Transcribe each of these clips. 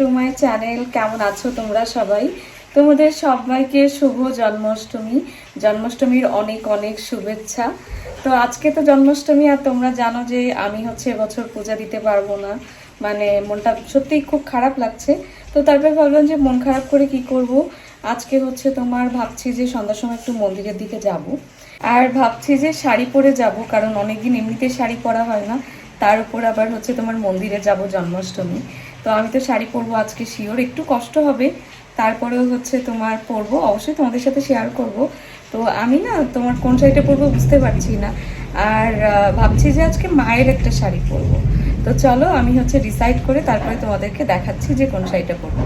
To my channel. কেমন আছো তোমরা সবাই? তোমাদের সবাইকে শুভ জন্মাষ্টমী। জন্মাষ্টমীর অনেক অনেক শুভেচ্ছা। তো আজকে তো জন্মাষ্টমী, আর তোমরা জানো যে আমি হচ্ছে এবছর পূজা দিতে পারব না। মানে মনটা সত্যিই খুব খারাপ লাগছে। তো তারপরে ভাবলাম যে মন খারাপ করে কি করব? আজকে হচ্ছে তোমার ভাবছি যে সন্ধ্যার সময় একটু মন্দিরের দিকে যাব। আর ভাবছি যে শাড়ি পরে যাব, কারণ অনেকদিন এমনিতে শাড়ি পরা হয় না। তার উপর আবার হচ্ছে তোমার মন্দিরে যাব জন্মাষ্টমী। তো আমি তো শাড়ি পরবো আজকে শিওর একটু কষ্ট হবে। তারপরেও হচ্ছে তোমার পরবো, অবশ্যই তোমাদের সাথে শেয়ার করব। তো আমি না, তোমার কোন শাড়িটা পরবো বুঝতে পারছি না। আর ভাবছি যে আজকে মায়ের একটা শাড়ি পরবো। তো চলো, আমি হচ্ছে ডিসাইড করে তারপরে তোমাদেরকে দেখাচ্ছি যে কোন শাড়িটা পরবো।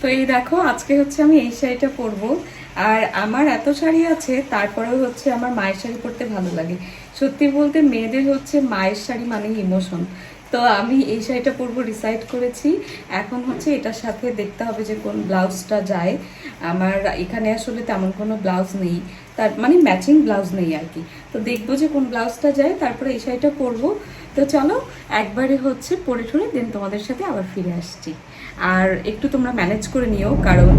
তো এই দেখো, আজকে হচ্ছে আমি এই শাড়িটা পরবো। আর আমার এত শাড়ি আছে, তারপরেও হচ্ছে আমার মায়ের শাড়ি পরতে ভালো লাগে। সত্যি বলতে, মেয়েদের হচ্ছে মায়ের শাড়ি মানে ইমোশন তো আমি এই শাড়িটা পরবো ডিসাইড করেছি। এখন হচ্ছে এটার সাথে দেখতে হবে যে কোন ব্লাউজটা যায়। আমার এখানে আসলে তেমন কোনো ব্লাউজ নেই। তার মানে ম্যাচিং ব্লাউজ নেই আর কি। তো দেখব যে কোন ব্লাউজটা যায়, তারপরে এই শাড়িটা পরবো। তো চলো, একবারে হচ্ছে পরে ঠরে দেন তোমাদের সাথে আবার ফিরে আসছি। আর একটু তোমরা ম্যানেজ করে নিও, কারণ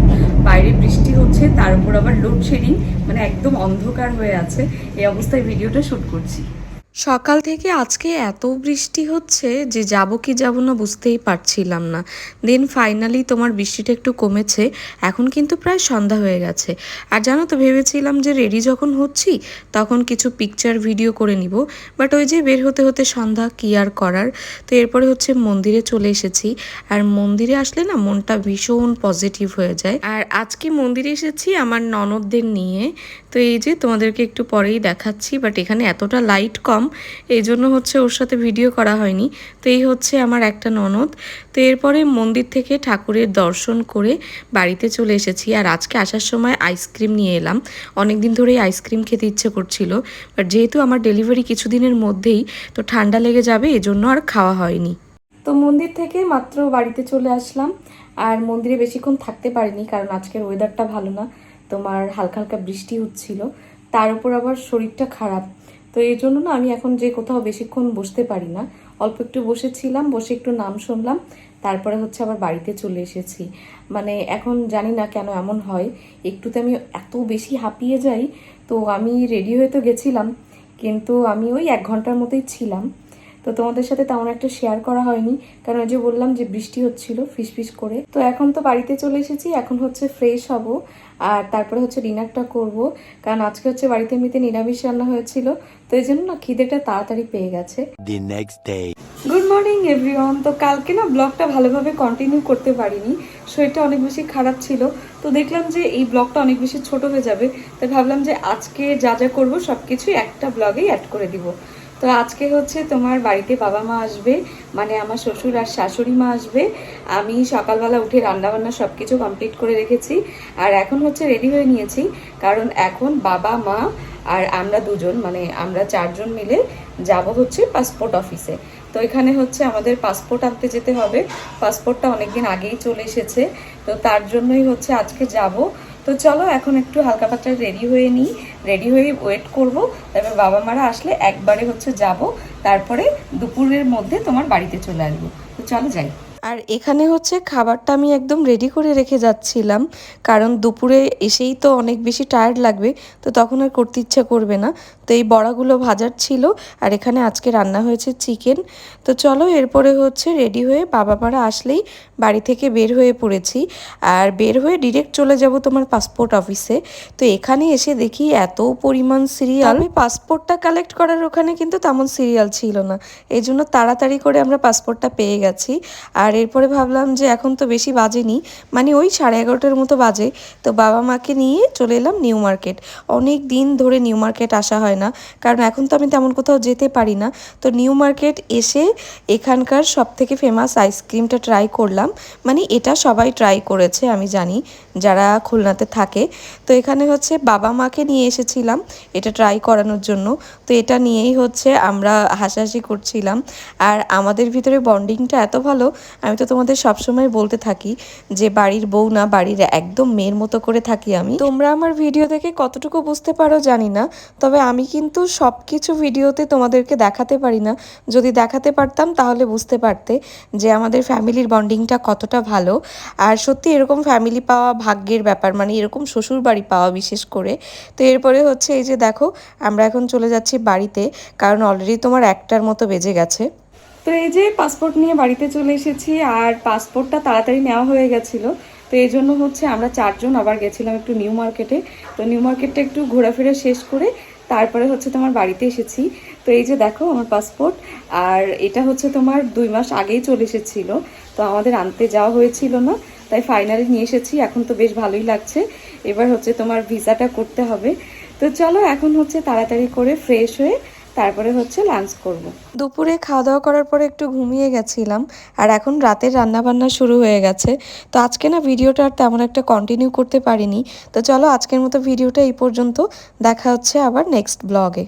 বাইরে বৃষ্টি হচ্ছে, তার উপর আবার লোডশেডিং মানে একদম অন্ধকার হয়ে আছে। এই অবস্থায় ভিডিওটা শ্যুট করছি। সকাল থেকে আজকে এত বৃষ্টি হচ্ছে যে যাব কি যাব না বুঝতেই পারছিলাম না। দেন ফাইনালি তোমার বৃষ্টিটা একটু কমেছে, এখন কিন্তু প্রায় সন্ধ্যা হয়ে গেছে। আর জানো তো, ভেবেছিলাম যে রেডি যখন হচ্ছি, তখন কিছু পিকচার ভিডিও করে নিব। বাট ওই যে বের হতে হতে সন্ধ্যা কি আর করার? তো এরপরে হচ্ছে মন্দিরে চলে এসেছি। আর মন্দিরে আসলে না মনটা ভীষণ পজিটিভ হয়ে যায়। আর আজকে মন্দিরে এসেছি আমার ননদদের নিয়ে। তো এই যে তোমাদেরকে একটু পরেই দেখাচ্ছি বাট এখানে এতটা লাইট কম এই জন্য হচ্ছে ওর সাথে ভিডিও করা হয়নি। তো এই হচ্ছে আমার একটা ননদ। তো এরপরে মন্দির থেকে ঠাকুরের দর্শন করে বাড়িতে চলে এসেছি। আর আজকে আসার সময় আইসক্রিম নিয়ে এলাম। অনেক দিন ধরেই আইসক্রিম খেতে ইচ্ছে করছিল। বাট যেহেতু আমার ডেলিভারি কিছুদিনের মধ্যেই, তো ঠান্ডা লেগে যাবে, এজন্য আর খাওয়া হয়নি। তো মন্দির থেকে মাত্র বাড়িতে চলে আসলাম। আর মন্দিরে বেশিক্ষণ থাকতে পারিনি, কারণ আজকের ওয়েদারটা ভালো না। তোমার হালকা হালকা বৃষ্টি হচ্ছিল। তার উপর আবার শরীরটা খারাপ। তো এই জন্য না আমি এখন যে কোথাও বেশিক্ষণ বসতে পারি না। অল্প একটু বসেছিলাম, বসে একটু নাম শুনলাম, তারপরে হচ্ছে আবার বাড়িতে চলে এসেছি। মানে এখন জানি না কেন এমন হয়, একটুতে আমি এত বেশি হাঁপিয়ে যাই, তো আমি রেডি হয়ে তো গেছিলাম, কিন্তু আমি ওই এক ঘণ্টার মতোই ছিলাম। তো তোমাদের সাথে তেমন একটা শেয়ার করা হয়নি। কারণ ওই যে বললাম যে বৃষ্টি হচ্ছিল ফিস ফিস করে। তো এখন তো বাড়িতে চলে এসেছি এখন হচ্ছে ফ্রেশ হব। আর তারপরে হচ্ছে ডিনারটা করব। কারণ আজকে হচ্ছে বাড়িতে এমনিতে নিরামিষ রান্না হয়েছিল। তো এই জন্য না খিদেটা তাড়াতাড়ি পেয়ে গেছে. গুড মর্নিং এভরিওয়ান তো কালকে না ব্লগটা ভালোভাবে কন্টিনিউ করতে পারিনি। শরীরটা অনেক বেশি খারাপ ছিল। তো দেখলাম যে এই ব্লগটা অনেক বেশি ছোট হয়ে যাবে। তাই ভাবলাম যে আজকে যা যা করব সব কিছুই একটা ব্লগেই অ্যাড করে দিব। তো আজকে হচ্ছে তোমার বাড়িতে বাবা মা আসবে মানে আমার শ্বশুর আর শাশুড়ি মা আসবে। আমি সকালবেলা উঠে রান্নাবান্না সব কিছু কমপ্লিট করে রেখেছি আর এখন হচ্ছে রেডি হয়ে নিয়েছি, কারণ এখন বাবা, মা আর আমরা দুজন মানে আমরা চারজন মিলে যাব হচ্ছে পাসপোর্ট অফিসে তো এখানে হচ্ছে আমাদের পাসপোর্ট আনতে যেতে হবে। পাসপোর্টটা অনেকদিন আগেই চলে এসেছে। তো তার জন্যই হচ্ছে আজকে যাব। তো চলো, এখন একটু হালকা পাতলা রেডি হয়ে নিই। রেডি হয়ে ওয়েট করব। তারপর বাবা মারা আসলে একবারে হচ্ছে যাব। তারপরে দুপুরের মধ্যে তোমার বাড়িতে চলে আসব। তো চলো যাই। আর এখানে হচ্ছে খাবারটা আমি একদম রেডি করে রেখে যাচ্ছিলাম। কারণ দুপুরে এসেই তো অনেক বেশি টায়ার্ড লাগবে, তো তখন আর করতে ইচ্ছা করবে না। তো এই বড়াগুলো ভাজার ছিল আর এখানে আজকে রান্না হয়েছে চিকেন তো চলো এরপরে হচ্ছে রেডি হয়ে বাবা মারা আসলেই বাড়ি থেকে বের হয়ে পড়েছি। আর বের হয়ে ডিরেক্ট চলে যাব তোমার পাসপোর্ট অফিসে তো এখানে এসে দেখি এত পরিমাণ সিরিয়াল আমি পাসপোর্টটা কালেক্ট করার ওখানে কিন্তু তেমন সিরিয়াল ছিল না। এই জন্য তাড়াতাড়ি করে আমরা পাসপোর্টটা পেয়ে গেছি। আর এরপরে ভাবলাম যে এখন তো বেশি বাজেনি মানে ওই সাড়ে এগারোটার মতো বাজে, তো বাবা মাকে নিয়ে চলে এলাম নিউ মার্কেট। অনেক দিন ধরে নিউ মার্কেট আসা হয় না, কারণ এখন তো আমি তেমন কোথাও যেতে পারি না। তো নিউ মার্কেট এসে এখানকার সব থেকে ফেমাস আইসক্রিমটা ট্রাই করলাম মানে এটা সবাই ট্রাই করেছে, আমি জানি, যারা খুলনাতে থাকে। তো এখানে হচ্ছে বাবা মাকে নিয়ে এসেছিলাম, এটা ট্রাই করানোর জন্য। তো এটা নিয়েই হচ্ছে আমরা হাসাহাসি করছিলাম। আর আমাদের ভিতরে বন্ডিংটা এত ভালো আমি তো তোমাদের সবসময় বলতে থাকি যে বাড়ির বউ না, বাড়ির একদম মেয়ের মতো করে থাকি আমি। তোমরা আমার ভিডিও দেখে কতটুকু বুঝতে পারো জানি না, তবে আমি কিন্তু সব কিছু ভিডিওতে তোমাদেরকে দেখাতে পারি না। যদি দেখাতে পারতাম তাহলে বুঝতে পারতে যে আমাদের ফ্যামিলির বন্ডিংটা কতটা ভালো। আর সত্যি এরকম ফ্যামিলি পাওয়া ভাগ্যের ব্যাপার মানে এরকম শ্বশুর বাড়ি পাওয়া বিশেষ করে। তো এরপরে হচ্ছে এই যে দেখো, আমরা এখন চলে যাচ্ছি বাড়িতে, কারণ অলরেডি তোমার একটার মতো বেজে গেছে। তো এই যে পাসপোর্ট নিয়ে বাড়িতে চলে এসেছি আর পাসপোর্টটা তাড়াতাড়ি নেওয়া হয়ে গেছিল, তো এই জন্য হচ্ছে আমরা চারজন আবার গেছিলাম একটু নিউ মার্কেটে তো নিউ মার্কেটটা একটু ঘোরাফেরা শেষ করে তারপরে হচ্ছে তোমার বাড়িতে এসেছি। তো এই যে দেখো আমার পাসপোর্ট আর এটা হচ্ছে তোমার দুই মাস আগেই চলে এসেছিল। তো আমাদের আনতে যাওয়া হয়েছিল না, তাই ফাইনালি নিয়ে এসেছি, এখন তো বেশ ভালোই লাগছে। এবার হচ্ছে তোমার ভিসাটা করতে হবে। তো চলো এখন হচ্ছে তাড়াতাড়ি করে ফ্রেশ হয়ে তারপরে হচ্ছে লাঞ্চ করব। দুপুরে খাওয়া দাওয়া করার পরে একটু ঘুমিয়ে গেছিলাম আর এখন রাতের রান্না বান্না শুরু হয়ে গেছে। তো আজকে না ভিডিওটা আর তেমন একটা কন্টিনিউ করতে পারিনি। তো চলো আজকের মতো ভিডিওটা এই পর্যন্ত। দেখা হচ্ছে আবার নেক্সট ব্লগে